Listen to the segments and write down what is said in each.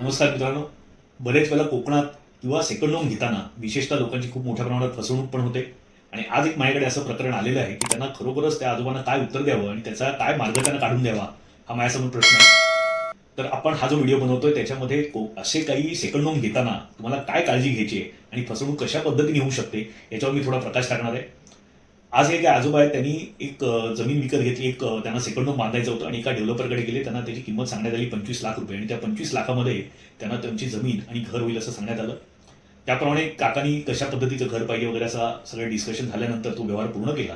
नमस्कार मित्रांनो. बरेच वेळा कोकणात किंवा सेकंड होम घेताना विशेषतः लोकांची खूप मोठ्या प्रमाणात फसवणूक पण होते. आणि आज एक माझ्याकडे असं प्रकरण आलेलं आहे की त्यांना खरोखरच त्या आजोबांना काय उत्तर द्यावं आणि त्याचा काय मार्ग त्यांना काढून द्यावा हा माझ्यासमोर प्रश्न आहे. तर आपण हा जो व्हिडिओ बनवतोय त्याच्यामध्ये को- असे काही सेकंड होम घेताना तुम्हाला काय काळजी घ्यायची आहे आणि फसवणूक कशा पद्धतीने होऊ शकते याच्यावर मी थोडा प्रकाश टाकणार आहे. आज हे काय आजोबा आहेत त्यांनी एक जमीन विकत घेतली एक त्यांना सेकंड होम बांधायचं होतं आणि एका डेव्हलपरकडे गेले त्यांना त्याची किंमत सांगण्यात आली पंचवीस लाख रुपये आणि त्या पंचवीस लाखामध्ये त्यांना त्यांची जमीन आणि घर होईल असं सांगण्यात आलं. त्याप्रमाणे काकांनी कशा पद्धतीचं घर पाहिजे वगैरे असा सगळं डिस्कशन झाल्यानंतर तो व्यवहार पूर्ण केला.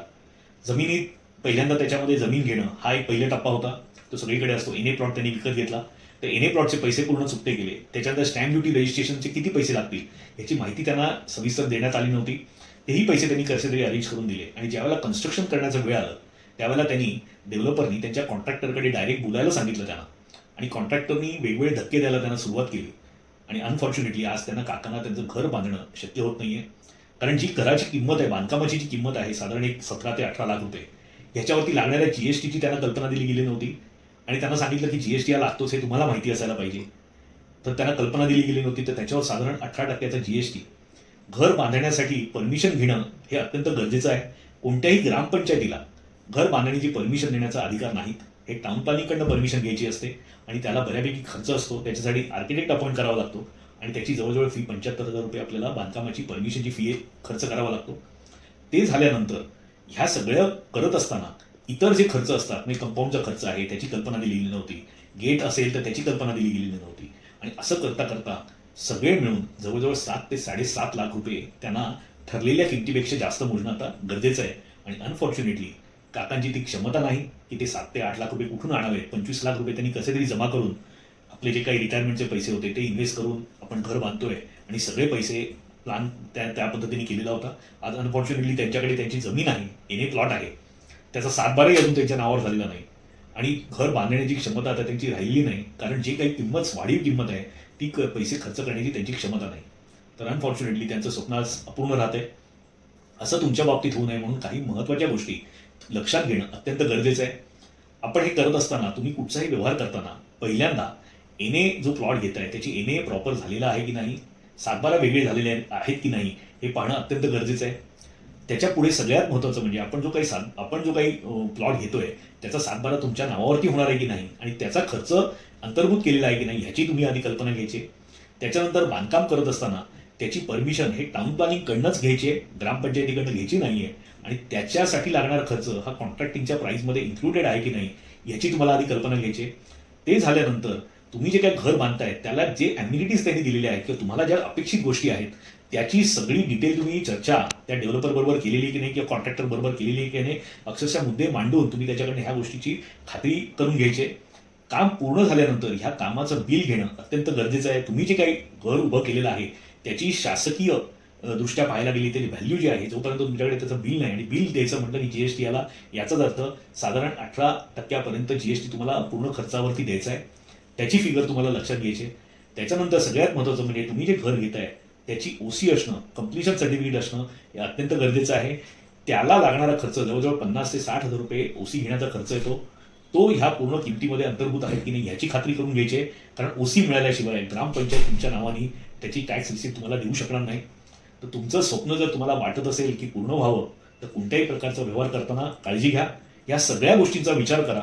जमिनीत पहिल्यांदा त्याच्यामध्ये जमीन घेणं हा एक पहिला टप्पा होता. तो सगळीकडे असतो. एन ए प्लॉट त्यांनी विकत घेतला. तर एन ए प्लॉटचे पैसे पूर्ण चुकते गेले. त्याच्यानंतर स्टॅम्प ड्युटी रजिस्ट्रेशनचे किती पैसे लागतील याची माहिती त्यांना सविस्तर देण्यात आली नव्हती. तेही पैसे त्यांनी कसे तरी अरेंज करून दिले. आणि ज्यावेळेला कन्स्ट्रक्शन करण्याचा वेळ आलं त्यावेळेला त्यांनी डेव्हलपरनी त्यांच्या कॉन्ट्रॅक्टरकडे डायरेक्ट बोलायला सांगितलं त्यांना. आणि कॉन्ट्रॅक्टरनी वेगवेगळे धक्के द्यायला त्यांना सुरुवात केली. आणि अनफॉर्च्युनेटली आज त्यांना काकांना त्यांचं घर बांधणं शक्य होत नाहीये. कारण जी घराची किंमत आहे बांधकामाची जी किंमत आहे साधारण एक सतरा ते अठरा लाख रुपये ह्याच्यावरती लागणाऱ्या जीएसटीची त्यांना कल्पना दिली गेली नव्हती. आणि त्यांना सांगितलं की जीएसटी हा लागतोच हे तुम्हाला माहिती असायला पाहिजे. तर त्यांना कल्पना दिली गेली नव्हती. तर त्याच्यावर साधारण अठरा टक्क्याचा टी घर बांधण्यासाठी परमिशन घेणं हे अत्यंत गरजेचं आहे. कोणत्याही ग्रामपंचायतीला घर बांधण्याची परमिशन देण्याचा अधिकार नाहीत. हे टाउन प्लॅनिंगकडनं परमिशन घ्यायची असते आणि त्याला बऱ्यापैकी खर्च असतो. त्याच्यासाठी आर्किटेक्ट अपॉइंट करावा लागतो आणि त्याची जवळजवळ फी पंच्याहत्तर हजार रुपये आपल्याला बांधकामाची परमिशनची फी खर्च करावा लागतो. ते झाल्यानंतर ह्या सगळ्या करत असताना इतर जे खर्च असतात म्हणजे कंपाऊंडचा खर्च आहे त्याची कल्पना दिली गेली नव्हती. गेट असेल तर त्याची कल्पना दिली गेलेली नव्हती. आणि असं करता करता सगळे मिळून जवळजवळ सात ते साडेसात लाख रुपये त्यांना ठरलेल्या किमतीपेक्षा जास्त मोजणं आता गरजेचं आहे. आणि अनफॉर्च्युनेटली काकांची ती क्षमता नाही की ते सात ते आठ लाख रुपये कुठून आणावे? पंचवीस लाख रुपये त्यांनी कसे तरी जमा करून आपले जे काही रिटायरमेंटचे पैसे होते ते इन्व्हेस्ट करून आपण घर बांधतोय. आणि सगळे पैसे प्लान त्या त्या पद्धतीने केलेला होता. आज अनफॉर्च्युनेटली त्यांच्याकडे त्यांची जमीन आहे. एने प्लॉट आहे. त्याचा सातबाराही अजून त्यांच्या नावावर झालेला नाही. आणि घर बांधण्याची क्षमता आता त्यांची राहिली नाही कारण जे काही किंमत वाढीव किंमत आहे ती क- पैसे खर्च करण्याची त्यांची क्षमता नाही. तर अनफॉर्च्युनेटली त्यांचं स्वप्न आज अपूर्ण राहते असं तुमच्या बाबतीत होऊ नये म्हणून काही महत्त्वाच्या गोष्टी लक्षात घेणं अत्यंत गरजेचं आहे. आपण हे करत असताना तुम्ही कुठचाही व्यवहार करताना पहिल्यांदा एने जो प्लॉट घेत आहे त्याची एने प्रॉपर झालेला आहे की नाही सातबारा वेगळे झालेले आहेत की नाही हे पाहणं अत्यंत गरजेचं आहे. त्याच्या पुढे सगळ्यात महत्त्वाचं म्हणजे आपण जो काही सात आपण जो काही प्लॉट घेतोय त्याचा सातबारा तुमच्या नावावरती होणार आहे की नाही? आणि त्याचा खर्च अंतर्भूत केलेला आहे की नाही ह्याची तुम्ही आधी कल्पना घ्यायची. त्याच्यानंतर बांधकाम करत असताना त्याची परमिशन हे टाउन प्लॅनिंगकडनंच घ्यायची आहे ग्रामपंचायतीकडनं घ्यायची नाही आहे आणि त्याच्यासाठी लागणारा खर्च हा कॉन्ट्रॅक्टिंगच्या प्राईजमध्ये इन्क्लुडेड आहे की नाही याची तुम्हाला आधी कल्पना घ्यायची आहे. ते झाल्यानंतर तुम्ही जे काय घर बांधताय त्याला जे ॲम्युनिटीज त्यांनी दिलेले आहेत किंवा तुम्हाला ज्या अपेक्षित गोष्टी आहेत त्याची सगळी डिटेल तुम्ही चर्चा त्या डेव्हलपर बरोबर केलेली की नाही किंवा कॉन्ट्रॅक्टर बरोबर केलेली आहे की नाही अक्षरशः मुद्दे मांडून तुम्ही त्याच्याकडनं ह्या गोष्टीची खात्री करून घ्यायची. काम पूर्ण झाल्यानंतर ह्या कामाचं बिल घेणं अत्यंत गरजेचं आहे. तुम्ही जे काही घर उभं केलेलं आहे त्याची शासकीय दृष्ट्या पाहायला गेली त्याची व्हॅल्यू जी आहे जोपर्यंत तुमच्याकडे त्याचं बिल नाही आणि बिल द्यायचं म्हटलं की जीएसटी याला याचाच अर्थ साधारण अठरा टक्क्यापर्यंत जीएसटी तुम्हाला पूर्ण खर्चावरती द्यायचा आहे. त्याची फिगर तुम्हाला लक्षात घ्यायची त्याच्यानंतर सगळ्यात महत्त्वाचं म्हणजे तुम्ही जे घर घेताय त्याची ओसी असणं कम्प्लिशन सर्टिफिकेट असणं हे अत्यंत गरजेचं आहे. त्याला लागणारा खर्च जवळजवळ पन्नास ते साठ हजार रुपये ओसी घेण्याचा खर्च येतो. तो ह्या पूर्ण किमतीमध्ये अंतर्भूत आहे की नाही ह्याची खात्री करून घ्यायची आहे. कारण ओसी मिळाल्याशिवाय ग्रामपंचायत तुमच्या नावाने त्याची टॅक्स रिसिप्ट तुम्हाला देऊ शकणार नाही. तर तुमचं स्वप्न जर तुम्हाला वाटत असेल की पूर्ण व्हावं तर कोणत्याही प्रकारचा व्यवहार करताना काळजी घ्या. या सगळ्या गोष्टींचा विचार करा.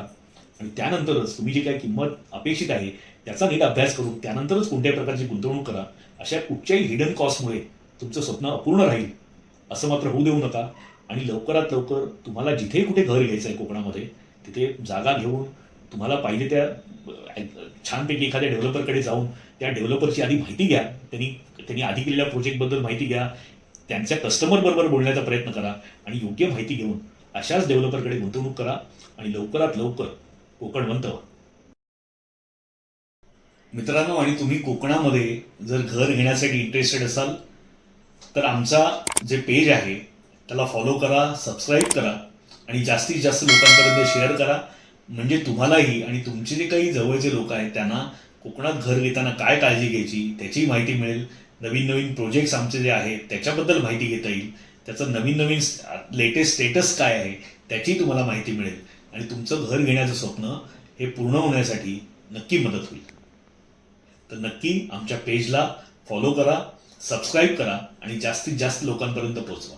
आणि त्यानंतरच तुम्ही जी काय किंमत अपेक्षित आहे त्याचा नीट अभ्यास करून त्यानंतरच कोणत्याही प्रकारची गुंतवणूक करा. अशा कुठच्याही हिडन कॉस्टमुळे तुमचं स्वप्न अपूर्ण राहील असं मात्र होऊ देऊ नका. आणि लवकरात लवकर तुम्हाला जिथे कुठे घर घ्यायचं आहे कोकणामध्ये तिथे जागा घेऊन तुम्हाला पाहिजे त्या छानपैकी एखाद्या डेव्हलपरकडे जाऊन त्या डेव्हलपरची आधी माहिती घ्या. त्यांनी त्यांनी आधी केलेल्या प्रोजेक्टबद्दल माहिती घ्या. त्यांच्या कस्टमर बरोबर बोलण्याचा प्रयत्न करा आणि योग्य माहिती घेऊन अशाच डेव्हलपरकडे गुंतवणूक करा. आणि लवकरात लवकर कोकणवंत व्हा मित्रांनो आणि तुम्ही कोकणामध्ये जर घर घेण्यासाठी इंटरेस्टेड असाल तर आमचा जे पेज आहे त्याला फॉलो करा सबस्क्राईब करा आणि जास्तीत जास्त लोकांपर्यंत शेअर करा. म्हणजे तुम्हालाही आणि तुमचे जे काही जवळचे लोक आहेत त्यांना कोकणात घर घेताना काय काळजी घ्यायची त्याची माहिती मिळेल. नवीन नवीन प्रोजेक्ट्स आमचे जे आहेत त्याच्याबद्दल माहिती घेता येईल. त्याचं नवीन नवीन लेटेस्ट स्टेटस काय आहे त्याची तुम्हाला माहिती मिळेल. आणि तुमचं घर घेण्याचं स्वप्न हे पूर्ण होण्यासाठी नक्की मदत होईल. तर नक्की आमच्या पेजला फॉलो करा सबस्क्राईब करा आणि जास्तीत जास्त लोकांपर्यंत पोहोचवा.